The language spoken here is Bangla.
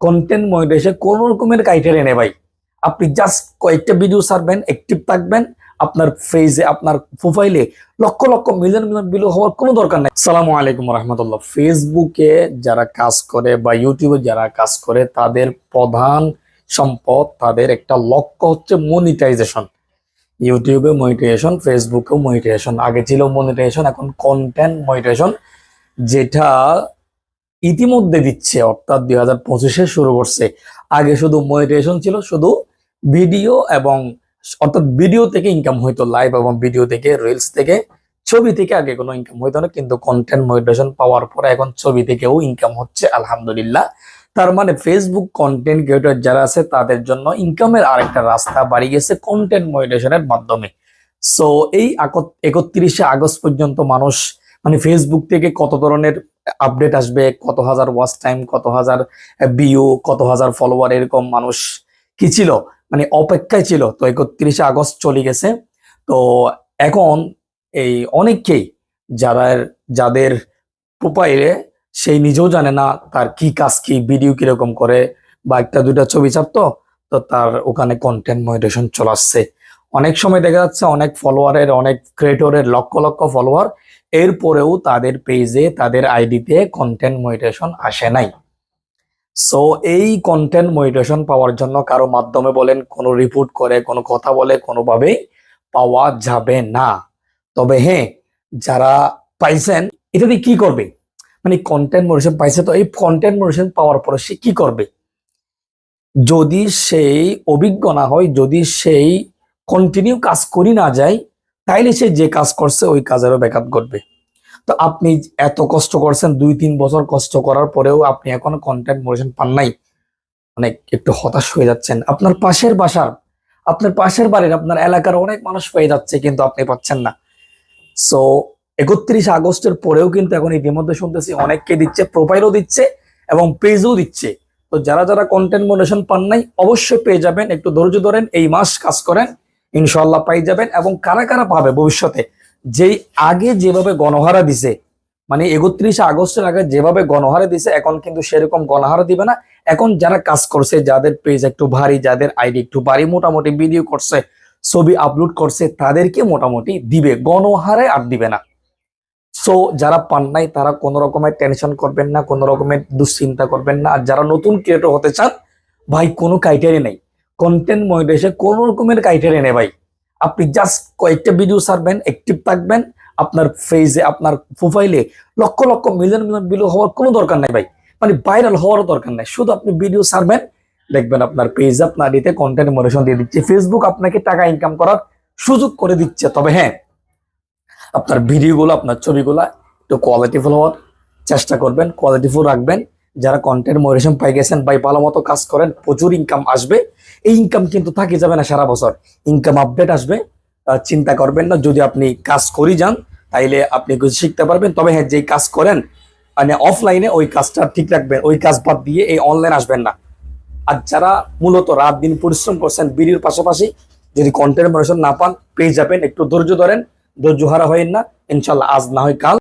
কন্টেন্ট মনিটাইজেশন কোন রকমের ক্রাইটেরিয়া নেই ভাই। আপনি জাস্ট কয়েকটা ভিডিও ছাড়বেন অ্যাক্টিভ থাকবেন, আপনার ফেজে আপনার প্রোফাইলে lakh lakh million million video হওয়ার কোনো দরকার নেই। সালামু আলাইকুম রহমতুল্লাহ। ফেসবুকে যারা কাজ করে বা ইউটিউবে যারা কাজ করে, তাদের প্রধান সম্পদ, তাদের একটা লক্ষ্য হচ্ছে মনিটাইজেশন ইউটিউবে মনিটাইজেশন ফেসবুকেও মনিটাইজেশন আগে ছিল মনিটাইজেশন এখন কন্টেন্ট মনিটাইজেশন যেটা ইতিমধ্যে দিচ্ছে, অর্থাৎ দুই হাজার পঁচিশে শুরু করছে। আগে শুধু মনিটাইজেশন ছিল, শুধু ভিডিও এবং অর্থাৎ ভিডিও থেকে ইনকাম হইতো লাইভ এবং ভিডিও থেকে রিলস থেকে, ছবি থেকে আগে কোনো ইনকাম হইতো না, কিন্তু কন্টেন্ট মনিটাইজেশন পাওয়ার পরে এখন ছবি থেকেও ইনকাম হচ্ছে, আলহামদুলিল্লাহ। তার মানে ফেসবুক কন্টেন্ট ক্রিয়েটর যারা আছে, তাদের জন্য ইনকামের আরেকটা রাস্তা বাড়ি গেছে কন্টেন্ট মনিটাইজেশনের মাধ্যমে। সো এই একত্রিশে আগস্ট পর্যন্ত মানুষ মানে ফেসবুক থেকে কত ধরনের আপডেট আসবে, কত হাজার ওয়াচ টাইম কত হাজার ভিউ কত হাজার ফলোয়ার এরকম মানুষ কি ছিল? মানে অপেক্ষায় ছিল। তো একত্রিশে আগস্ট চলে গেছে। তো এখন এই অনেককেই যারা যাদের প্রোফাইলে সেই নিজেও জানে না তার কি কাজ, কি ভিডিও কীরকম করে, বা একটা, দুইটা ছবি ছাড়তো তো তার ওখানে কন্টেন্ট মনিটেশন চলে আসছে। অনেক সময় দেখা যাচ্ছে অনেক ফলোয়ারের অনেক ক্রিয়েটরের লক্ষ লক্ষ ফলোয়ার এরপরেও তাদের পেজে তাদের আইডিতে কন্টেন্ট মনিটেশন আসে নাই। সো এই কন্টেন্ট মনিটেশন পাওয়ার জন্য কারও মাধ্যমে বলেন, কোনো রিপোর্ট করে, কোনো কথা বলে, কোনোভাবেই পাওয়া যাবে না। তবে হ্যাঁ যারা পাইছেন, এটা কি করবে? মানে কন্টেন্ট মনিটেশন পাইছে, তো এই কন্টেন্ট মনিটেশন পাওয়ার পরে সে কি করবে? যদি সেই অভিজ্ঞ না হয়, যদি সেই কন্টিনিউ কাজ করি না যায় তাইলে সে যে কাজ করছে, ওই কাজেরও ব্যাঘাত ঘটবে। তো আপনি এত কষ্ট করছেন, দুই তিন বছর কষ্ট করার পরেও আপনি এখন কন্টেন্ট মোটিভেশন পান নাই। অনেক একটু হতাশ হয়ে যাচ্ছেন। আপনার পাশের বাসার, আপনার পাশের বাড়ির, আপনার এলাকার অনেক মানুষ পেয়ে যাচ্ছে, কিন্তু আপনি পাচ্ছেন না। সো একত্রিশ আগস্টের পরেও কিন্তু এখন ইতিমধ্যে শুনতেছি, অনেককে দিচ্ছে প্রোফাইলও দিচ্ছে এবং পেজও দিচ্ছে। তো যারা যারা কন্টেন্ট মোটিভেশন পান নাই, অবশ্যই পেয়ে যাবেন। একটু ধৈর্য ধরেন, এই মাস কাজ করেন। ইনশাল্লাহ পাই যাবেন এবং কারা কারা পাবে ভবিষ্যতে? যেই আগে যেভাবে গণহারা দিছে মানে একত্রিশে আগস্টের আগে যেভাবে গণহারা দিছে, এখন কিন্তু সেরকম গণহারা দিবে না। এখন যারা কাজ করছে, যাদের পেজ একটু ভারী, যাদের আইডি একটু ভারী, মোটামুটি ভিডিও করছে, ছবি আপলোড করছে, তাদেরকে মোটামুটি দিবে। গণহারে আর দিবে না। সো যারা পান নাই, তারা কোনো রকমের টেনশন করবেন না, কোনো রকমের দুশ্চিন্তা করবেন না। আর যারা নতুন ক্রিয়েটর হতে চান, ভাই, কোনো ক্রাইটেরিয়া নেই। কন্টেন্ট মনিটাইজেশন কোনো রকমের ক্রাইটেরিয়া নেই ভাই। আপনি জাস্ট কয়েকটা ভিডিও ছাড়বেন অ্যাক্টিভ থাকবেন, আপনার ফেজে আপনার প্রোফাইলে lakh lakh million million video হওয়ার কোনো দরকার নাই ভাই। মানে ভাইরাল হওয়ারও দরকার নাই। শুধু আপনি ভিডিও ছাড়বেন, দেখবেন আপনার পেজ আপনার দিতে কন্টেন্ট মনিটেশন দিয়ে দিচ্ছে। ফেসবুক আপনাকে টাকা ইনকাম করার সুযোগ করে দিচ্ছে। তবে হ্যাঁ আপনার ভিডিওগুলো আপনার ছবিগুলো একটু কোয়ালিটিফুল হওয়ার চেষ্টা করবেন কোয়ালিটিফুল রাখবেন। যারা কন্টেন্ট মনিটেশন পাই গেছেন ভাই ভালো মতো কাজ করেন, প্রচুর ইনকাম আসবে। এই ইনকাম কিন্তু থাকে যাবে না সারা বছর। ইনকাম আপডেট আসবে। চিন্তা করবেন না, যদি আপনি কাজ করি যান, তাইলে আপনি কিছু শিখতে পারবেন। তবে হ্যাঁ যেই কাজ করেন মানে অফলাইনে ওই কাজটা ঠিক রাখবেন। ওই কাজ বাদ দিয়ে এই অনলাইন আসবেন না। আর যারা মূলত রাত দিন পরিশ্রম করছেন, বিড়ির পাশাপাশি যদি কন্টেন্ট মনিটেশন না পান, পেয়ে যাবেন। একটু ধৈর্য ধরেন, ধৈর্য হারা হয়েন না। ইনশাল্লাহ আজ না হয় কাল।